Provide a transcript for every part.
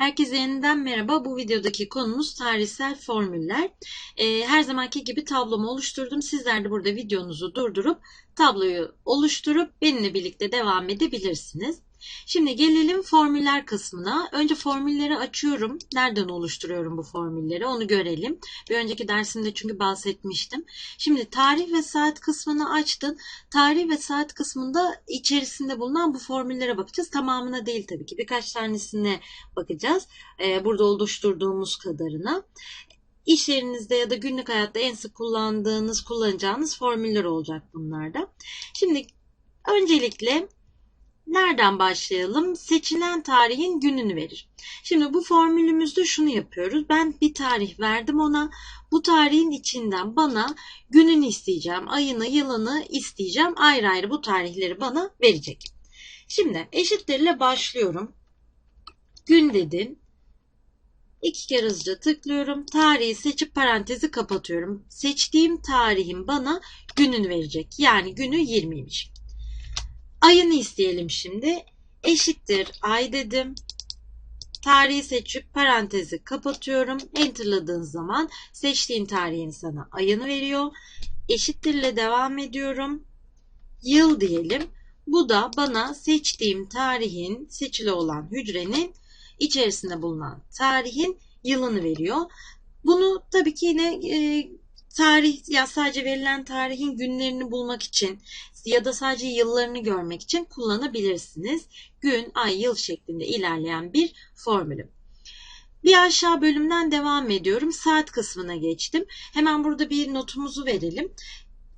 Herkese yeniden merhaba. Bu videodaki konumuz tarihsel formüller. Ee, her zamanki gibi tablomu oluşturdum. Sizler de burada videonuzu durdurup tabloyu oluşturup benimle birlikte devam edebilirsiniz. Şimdi gelelim formüller kısmına. Önce formülleri açıyorum. Nereden oluşturuyorum bu formülleri onu görelim. Bir önceki dersimde çünkü bahsetmiştim. Şimdi tarih ve saat kısmını açtın. Tarih ve saat kısmında içerisinde bulunan bu formüllere bakacağız. Tamamına değil tabii ki. Birkaç tanesine bakacağız. Ee, burada oluşturduğumuz kadarına. İş yerinizde ya da günlük hayatta en sık kullandığınız, kullanacağınız formüller olacak bunlarda. Şimdi öncelikle Nereden başlayalım? Seçilen tarihin gününü verir. Şimdi bu formülümüzde şunu yapıyoruz. Ben bir tarih verdim ona. Bu tarihin içinden bana gününü isteyeceğim, ayını, yılını isteyeceğim. Ayrı ayrı bu tarihleri bana verecek. Şimdi eşitlerle başlıyorum. Gün dedin. İki kere hızlıca tıklıyorum. Tarihi seçip parantezi kapatıyorum. Seçtiğim tarihin bana gününü verecek. Yani günü 20'ymiş. Ayını isteyelim şimdi. Eşittir ay dedim. Tarihi seçip parantezi kapatıyorum. Enter'ladığın zaman seçtiğin tarihin sana ayını veriyor. Eşittirle devam ediyorum. Yıl diyelim. Bu da bana seçtiğim tarihin seçili olan hücrenin içerisinde bulunan tarihin yılını veriyor. Bunu tabii ki yine e, tarih ya sadece verilen tarihin günlerini bulmak için ya da sadece yıllarını görmek için kullanabilirsiniz. Gün, ay, yıl şeklinde ilerleyen bir formülü. Bir aşağı bölümden devam ediyorum. Saat kısmına geçtim. Hemen burada bir notumuzu verelim.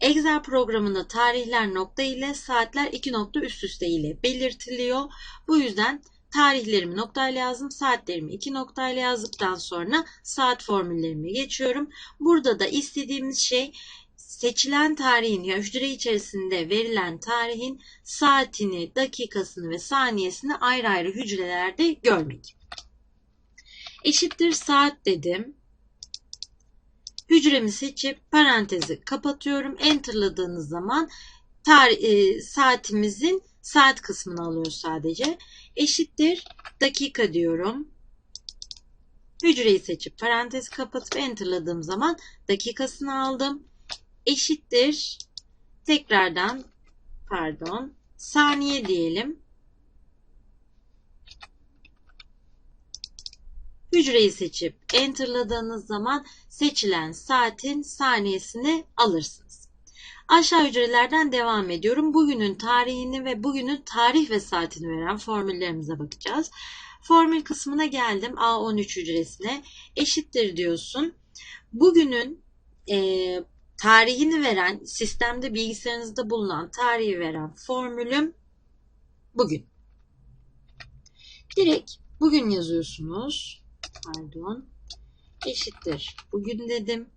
Excel programında tarihler nokta ile saatler iki nokta üst üste ile belirtiliyor. Bu yüzden tarihlerimi noktayla yazdım. Saatlerimi iki noktayla yazdıktan sonra saat formüllerimi geçiyorum. Burada da istediğimiz şey seçilen tarihin ya hücre içerisinde verilen tarihin saatini, dakikasını ve saniyesini ayrı ayrı hücrelerde görmek. Eşittir saat dedim. Hücremi seçip parantezi kapatıyorum. Enter'ladığınız zaman tarih, e, saatimizin saat kısmını alıyor sadece. Eşittir dakika diyorum. Hücreyi seçip parantezi kapatıp enter'ladığım zaman dakikasını aldım eşittir tekrardan pardon saniye diyelim. Hücreyi seçip enterladığınız zaman seçilen saatin saniyesini alırsınız. Aşağı hücrelerden devam ediyorum. Bugünün tarihini ve bugünün tarih ve saatini veren formüllerimize bakacağız. Formül kısmına geldim. A13 hücresine eşittir diyorsun. Bugünün e, tarihini veren, sistemde bilgisayarınızda bulunan tarihi veren formülüm bugün. Direkt bugün yazıyorsunuz. Pardon. Eşittir. Bugün dedim.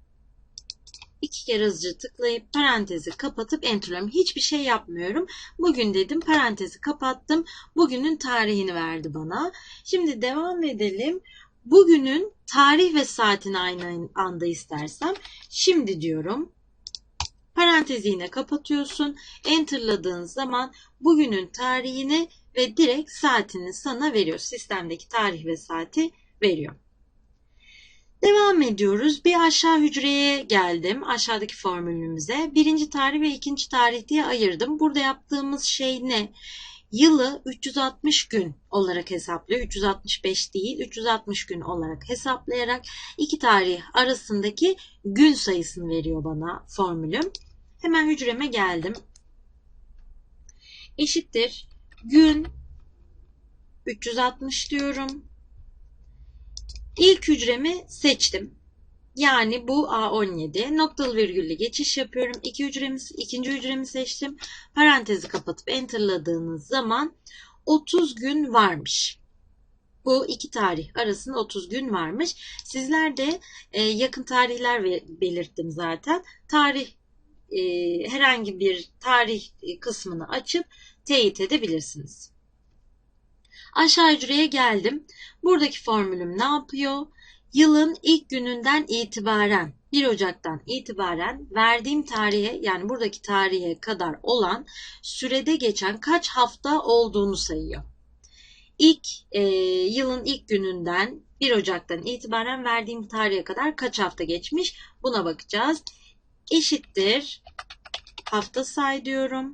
İki kere hızlıca tıklayıp parantezi kapatıp enterliyorum. Hiçbir şey yapmıyorum. Bugün dedim parantezi kapattım. Bugünün tarihini verdi bana. Şimdi devam edelim. Bugünün tarih ve saatini aynı anda istersem şimdi diyorum. Parantezi yine kapatıyorsun. Enter'ladığın zaman bugünün tarihini ve direkt saatini sana veriyor. Sistemdeki tarih ve saati veriyor. Devam ediyoruz. Bir aşağı hücreye geldim. Aşağıdaki formülümüze. Birinci tarih ve ikinci tarih diye ayırdım. Burada yaptığımız şey ne? Yılı 360 gün olarak hesaplıyor. 365 değil 360 gün olarak hesaplayarak iki tarih arasındaki gün sayısını veriyor bana formülüm. Hemen hücreme geldim. Eşittir gün 360 diyorum. İlk hücremi seçtim. Yani bu A17 noktalı virgüllü geçiş yapıyorum. İki hücremi, ikinci hücremi seçtim. Parantezi kapatıp enterladığınız zaman 30 gün varmış. Bu iki tarih arasında 30 gün varmış. Sizler de e, yakın tarihler belirttim zaten. Tarih e, herhangi bir tarih kısmını açıp teyit edebilirsiniz. Aşağı hücreye geldim. Buradaki formülüm ne yapıyor? Yılın ilk gününden itibaren 1 Ocak'tan itibaren verdiğim tarihe yani buradaki tarihe kadar olan sürede geçen kaç hafta olduğunu sayıyor. ilk e, yılın ilk gününden 1 Ocak'tan itibaren verdiğim tarihe kadar kaç hafta geçmiş buna bakacağız. Eşittir hafta say diyorum.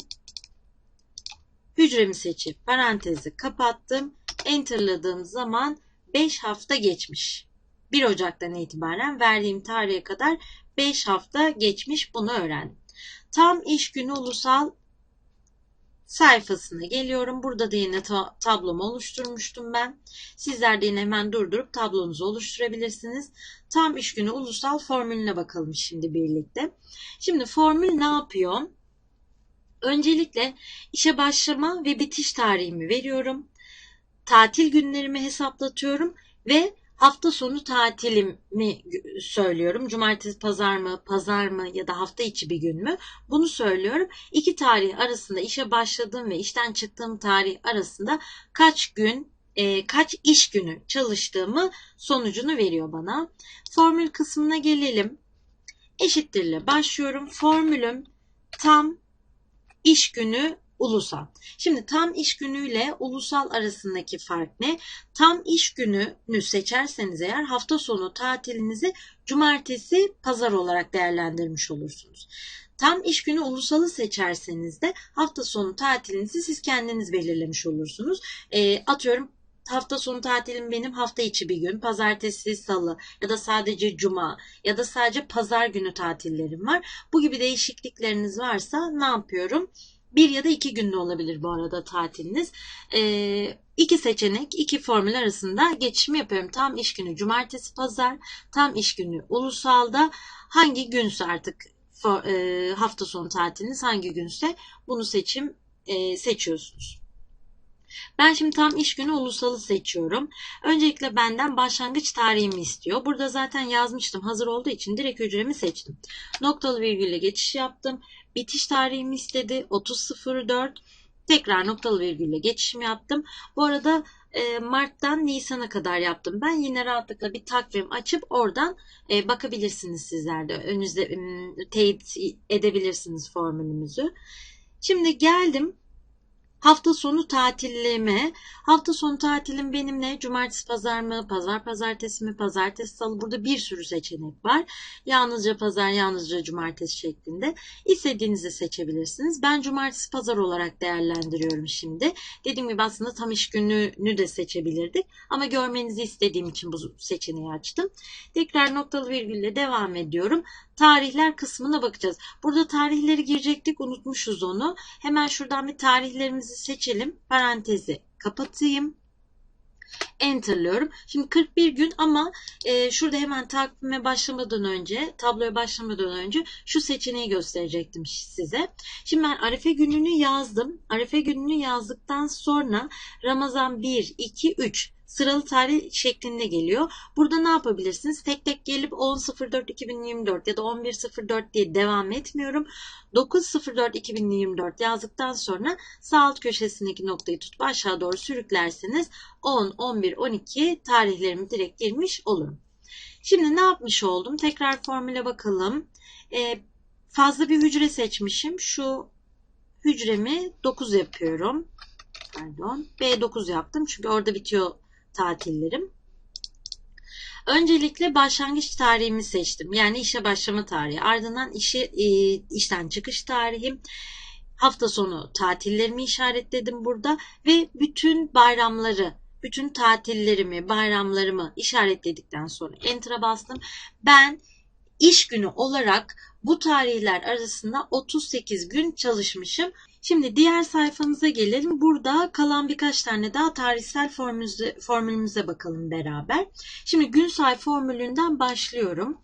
Hücremi seçip parantezi kapattım. Enter'ladığım zaman 5 hafta geçmiş. 1 Ocak'tan itibaren verdiğim tarihe kadar 5 hafta geçmiş bunu öğrendim. Tam iş günü ulusal sayfasına geliyorum. Burada da yine ta tablomu oluşturmuştum ben. Sizler de yine hemen durdurup tablonuzu oluşturabilirsiniz. Tam iş günü ulusal formülüne bakalım şimdi birlikte. Şimdi formül ne yapıyor? Öncelikle işe başlama ve bitiş tarihimi veriyorum. Tatil günlerimi hesaplatıyorum ve hafta sonu tatilimi söylüyorum. Cumartesi pazar mı, pazar mı ya da hafta içi bir gün mü? Bunu söylüyorum. İki tarih arasında işe başladığım ve işten çıktığım tarih arasında kaç gün, e, kaç iş günü çalıştığımı sonucunu veriyor bana. Formül kısmına gelelim. Eşittirle başlıyorum. Formülüm tam iş günü ulusal. Şimdi tam iş günüyle ulusal arasındaki fark ne? Tam iş gününü seçerseniz eğer hafta sonu tatilinizi cumartesi pazar olarak değerlendirmiş olursunuz. Tam iş günü ulusalı seçerseniz de hafta sonu tatilinizi siz kendiniz belirlemiş olursunuz. E, atıyorum hafta sonu tatilim benim hafta içi bir gün. Pazartesi, salı ya da sadece cuma ya da sadece pazar günü tatillerim var. Bu gibi değişiklikleriniz varsa ne yapıyorum? Bir ya da iki günde olabilir bu arada tatiliniz. Ee, iki seçenek, iki formül arasında geçişimi yapıyorum. Tam iş günü cumartesi, pazar, tam iş günü ulusalda hangi günse artık e, hafta sonu tatiliniz hangi günse bunu seçim e, seçiyorsunuz. Ben şimdi tam iş günü ulusalı seçiyorum. Öncelikle benden başlangıç tarihimi istiyor. Burada zaten yazmıştım. Hazır olduğu için direkt hücremi seçtim. Noktalı virgülle geçiş yaptım. Bitiş tarihimi istedi. 30.04. Tekrar noktalı virgülle geçişimi yaptım. Bu arada e, Mart'tan Nisan'a kadar yaptım. Ben yine rahatlıkla bir takvim açıp oradan e, bakabilirsiniz sizler de. Önünüzde teyit edebilirsiniz formülümüzü. Şimdi geldim Hafta sonu tatilleme. Hafta sonu tatilim benimle cumartesi pazar mı, pazar pazartesi mi, pazartesi salı burada bir sürü seçenek var. Yalnızca pazar, yalnızca cumartesi şeklinde. İstediğinizi seçebilirsiniz. Ben cumartesi pazar olarak değerlendiriyorum şimdi. Dediğim gibi aslında tam iş gününü de seçebilirdik. Ama görmenizi istediğim için bu seçeneği açtım. Tekrar noktalı virgülle devam ediyorum tarihler kısmına bakacağız. Burada tarihleri girecektik unutmuşuz onu. Hemen şuradan bir tarihlerimizi seçelim. Parantezi kapatayım. Enter'lıyorum. Şimdi 41 gün ama e, şurada hemen takvime başlamadan önce, tabloya başlamadan önce şu seçeneği gösterecektim size. Şimdi ben Arife gününü yazdım. Arife gününü yazdıktan sonra Ramazan 1, 2, 3 sıralı tarih şeklinde geliyor. Burada ne yapabilirsiniz? Tek tek gelip 10.04.2024 ya da 11.04 diye devam etmiyorum. 9.04.2024 yazdıktan sonra sağ alt köşesindeki noktayı tutup aşağı doğru sürüklerseniz 10, 11, 12 tarihlerimi direkt girmiş olurum. Şimdi ne yapmış oldum? Tekrar formüle bakalım. Ee, fazla bir hücre seçmişim. Şu hücremi 9 yapıyorum. Pardon. B9 yaptım. Çünkü orada bitiyor tatillerim. Öncelikle başlangıç tarihimi seçtim. Yani işe başlama tarihi. Ardından işe, e, işten çıkış tarihim. Hafta sonu tatillerimi işaretledim burada ve bütün bayramları, bütün tatillerimi, bayramlarımı işaretledikten sonra enter'a bastım. Ben iş günü olarak bu tarihler arasında 38 gün çalışmışım. Şimdi diğer sayfamıza gelelim. Burada kalan birkaç tane daha tarihsel formülümüze, formülümüze bakalım beraber. Şimdi gün say formülünden başlıyorum.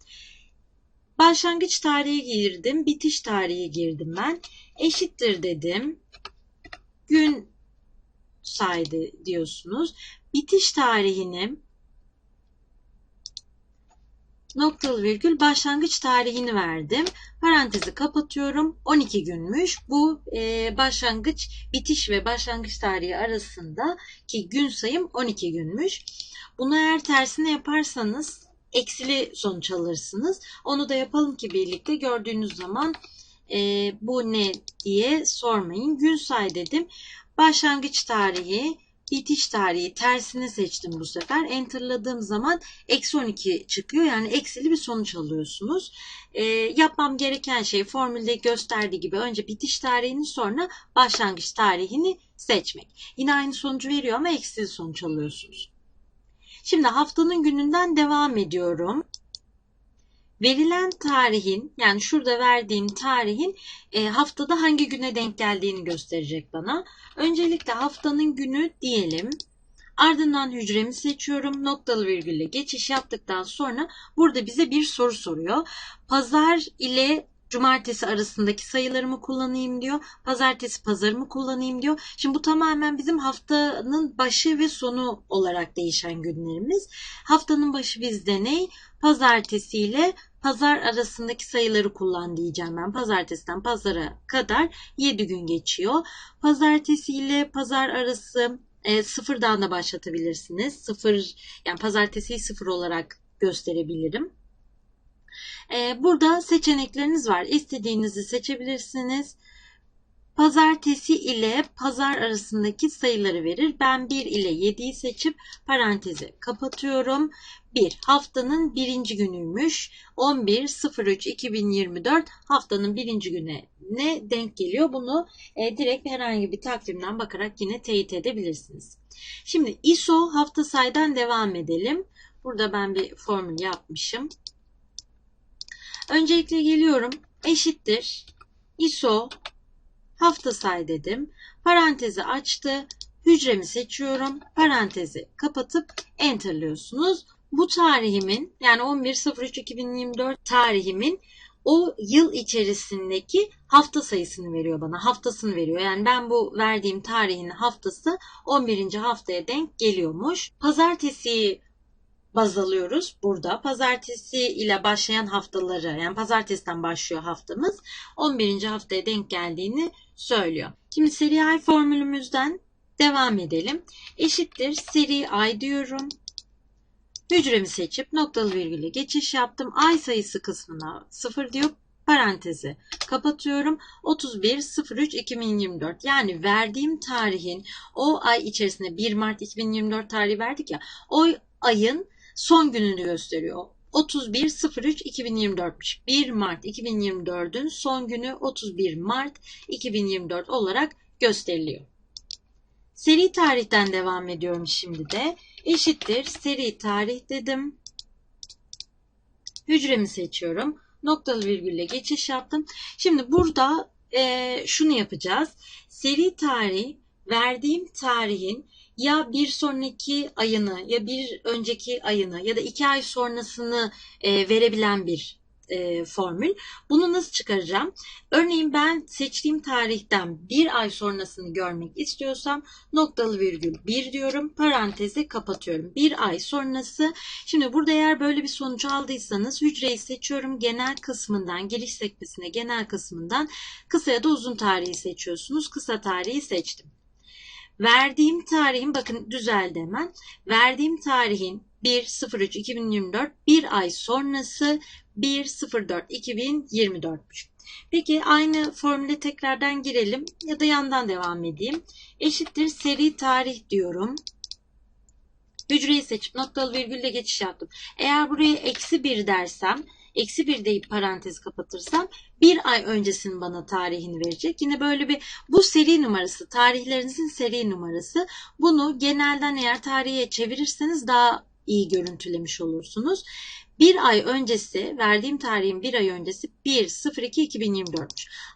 Başlangıç tarihi girdim, bitiş tarihi girdim ben. Eşittir dedim. Gün saydı diyorsunuz. Bitiş tarihini noktalı virgül başlangıç tarihini verdim. Parantezi kapatıyorum. 12 günmüş. Bu e, başlangıç, bitiş ve başlangıç tarihi arasında ki gün sayım 12 günmüş. Bunu eğer tersine yaparsanız eksili sonuç alırsınız. Onu da yapalım ki birlikte gördüğünüz zaman e, bu ne diye sormayın. Gün say dedim. Başlangıç tarihi bitiş tarihi tersini seçtim bu sefer. Enter'ladığım zaman eksi 12 çıkıyor. Yani eksili bir sonuç alıyorsunuz. E, yapmam gereken şey formülde gösterdiği gibi önce bitiş tarihini sonra başlangıç tarihini seçmek. Yine aynı sonucu veriyor ama eksili sonuç alıyorsunuz. Şimdi haftanın gününden devam ediyorum. Verilen tarihin yani şurada verdiğim tarihin e, haftada hangi güne denk geldiğini gösterecek bana. Öncelikle haftanın günü diyelim. Ardından hücremi seçiyorum. Noktalı virgülle geçiş yaptıktan sonra burada bize bir soru soruyor. Pazar ile cumartesi arasındaki sayılarımı kullanayım diyor. Pazartesi pazarımı kullanayım diyor. Şimdi bu tamamen bizim haftanın başı ve sonu olarak değişen günlerimiz. Haftanın başı bizde ne? Pazartesi ile pazar arasındaki sayıları kullan diyeceğim ben. Pazartesiden pazara kadar 7 gün geçiyor. Pazartesi ile pazar arası e, sıfırdan da başlatabilirsiniz. Sıfır yani pazartesiyi sıfır olarak gösterebilirim. E, burada seçenekleriniz var. İstediğinizi seçebilirsiniz. Pazartesi ile pazar arasındaki sayıları verir. Ben 1 ile 7'yi seçip parantezi kapatıyorum. 1 haftanın birinci günüymüş. 11.03.2024 haftanın birinci güne ne denk geliyor? Bunu e, direkt herhangi bir takvimden bakarak yine teyit edebilirsiniz. Şimdi ISO hafta saydan devam edelim. Burada ben bir formül yapmışım. Öncelikle geliyorum. Eşittir. ISO hafta say dedim. Parantezi açtı. Hücremi seçiyorum. Parantezi kapatıp enterliyorsunuz. Bu tarihimin yani 11.03.2024 tarihimin o yıl içerisindeki hafta sayısını veriyor bana. Haftasını veriyor. Yani ben bu verdiğim tarihin haftası 11. haftaya denk geliyormuş. Pazartesi baz alıyoruz burada. Pazartesi ile başlayan haftaları yani pazartesiden başlıyor haftamız 11. haftaya denk geldiğini söylüyor. Şimdi seri ay formülümüzden devam edelim. Eşittir seri ay diyorum. Hücremi seçip noktalı virgüle geçiş yaptım. Ay sayısı kısmına 0 diyor parantezi kapatıyorum. 31.03.2024 yani verdiğim tarihin o ay içerisinde 1 Mart 2024 tarihi verdik ya o ayın son gününü gösteriyor. 31.03.2024'müş. 1 Mart 2024'ün son günü 31 Mart 2024 olarak gösteriliyor. Seri tarihten devam ediyorum şimdi de. Eşittir seri tarih dedim. Hücremi seçiyorum. Noktalı virgülle geçiş yaptım. Şimdi burada e, şunu yapacağız. Seri tarih verdiğim tarihin ya bir sonraki ayını ya bir önceki ayını ya da iki ay sonrasını e, verebilen bir e, formül. Bunu nasıl çıkaracağım? Örneğin ben seçtiğim tarihten bir ay sonrasını görmek istiyorsam noktalı virgül bir diyorum. Parantezi kapatıyorum. Bir ay sonrası. Şimdi burada eğer böyle bir sonuç aldıysanız hücreyi seçiyorum. Genel kısmından giriş sekmesine genel kısmından kısa ya da uzun tarihi seçiyorsunuz. Kısa tarihi seçtim. Verdiğim tarihin bakın düzeldi hemen. Verdiğim tarihin 1.03.2024 bir ay sonrası 1.04.2024'müş. Peki aynı formüle tekrardan girelim ya da yandan devam edeyim. Eşittir seri tarih diyorum. Hücreyi seçip noktalı virgülle geçiş yaptım. Eğer buraya eksi 1 dersem eksi 1 deyip parantez kapatırsam bir ay öncesinin bana tarihini verecek. Yine böyle bir bu seri numarası tarihlerinizin seri numarası. Bunu genelden eğer tarihe çevirirseniz daha iyi görüntülemiş olursunuz. Bir ay öncesi verdiğim tarihin bir ay öncesi 1.02.2024.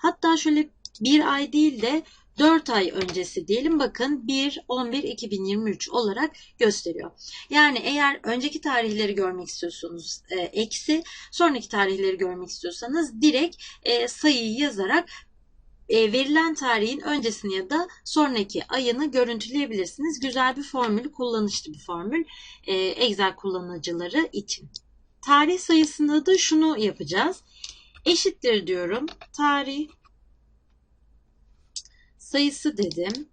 Hatta şöyle bir ay değil de 4 ay öncesi diyelim bakın 1-11-2023 olarak gösteriyor. Yani eğer önceki tarihleri görmek istiyorsanız e, eksi sonraki tarihleri görmek istiyorsanız direkt e, sayıyı yazarak e, verilen tarihin öncesini ya da sonraki ayını görüntüleyebilirsiniz. Güzel bir formül, kullanışlı bir formül e, Excel kullanıcıları için. Tarih sayısında da şunu yapacağız. Eşittir diyorum. Tarih sayısı dedim.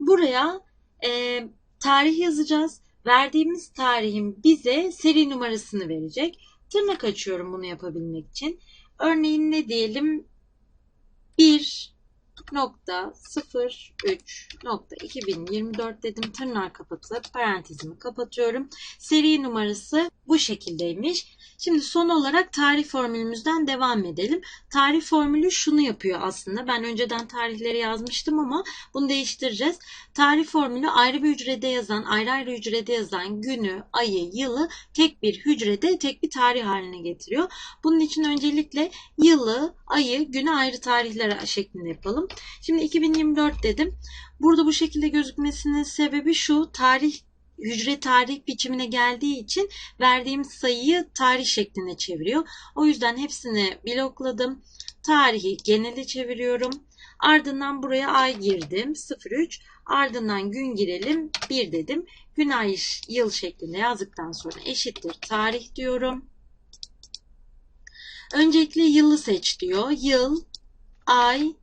Buraya e, tarih yazacağız. Verdiğimiz tarihin bize seri numarasını verecek. Tırnak açıyorum bunu yapabilmek için. Örneğin ne diyelim? 1 nokta 03 nokta 2024 dedim. Tırnağı kapatıp parantezimi kapatıyorum. Seri numarası bu şekildeymiş. Şimdi son olarak tarih formülümüzden devam edelim. Tarih formülü şunu yapıyor aslında. Ben önceden tarihleri yazmıştım ama bunu değiştireceğiz. Tarih formülü ayrı bir hücrede yazan, ayrı ayrı hücrede yazan günü, ayı, yılı tek bir hücrede tek bir tarih haline getiriyor. Bunun için öncelikle yılı, ayı, günü ayrı tarihler şeklinde yapalım. Şimdi 2024 dedim. Burada bu şekilde gözükmesinin sebebi şu. Tarih hücre tarih biçimine geldiği için verdiğim sayıyı tarih şekline çeviriyor. O yüzden hepsini blokladım. Tarihi genele çeviriyorum. Ardından buraya ay girdim 03. Ardından gün girelim 1 dedim. Gün ay yıl şeklinde yazdıktan sonra eşittir tarih diyorum. Öncelikle yılı seç diyor. Yıl, ay,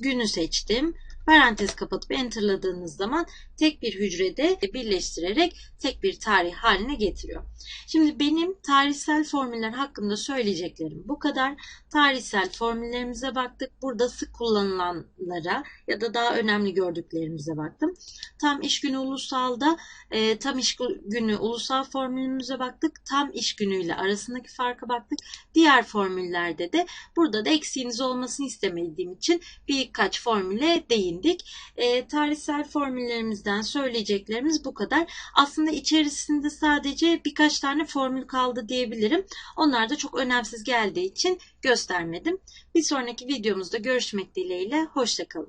günü seçtim. Parantez kapatıp enterladığınız zaman tek bir hücrede birleştirerek tek bir tarih haline getiriyor. Şimdi benim tarihsel formüller hakkında söyleyeceklerim bu kadar. Tarihsel formüllerimize baktık. Burada sık kullanılanlara ya da daha önemli gördüklerimize baktım. Tam iş günü ulusalda e, tam iş günü ulusal formülümüze baktık. Tam iş günüyle arasındaki farka baktık. Diğer formüllerde de burada da eksiğiniz olmasını istemediğim için birkaç formüle değindik. E, tarihsel formüllerimizden söyleyeceklerimiz bu kadar. Aslında içerisinde sadece birkaç tane formül kaldı diyebilirim. Onlar da çok önemsiz geldiği için göstermedim. Bir sonraki videomuzda görüşmek dileğiyle. Hoşçakalın.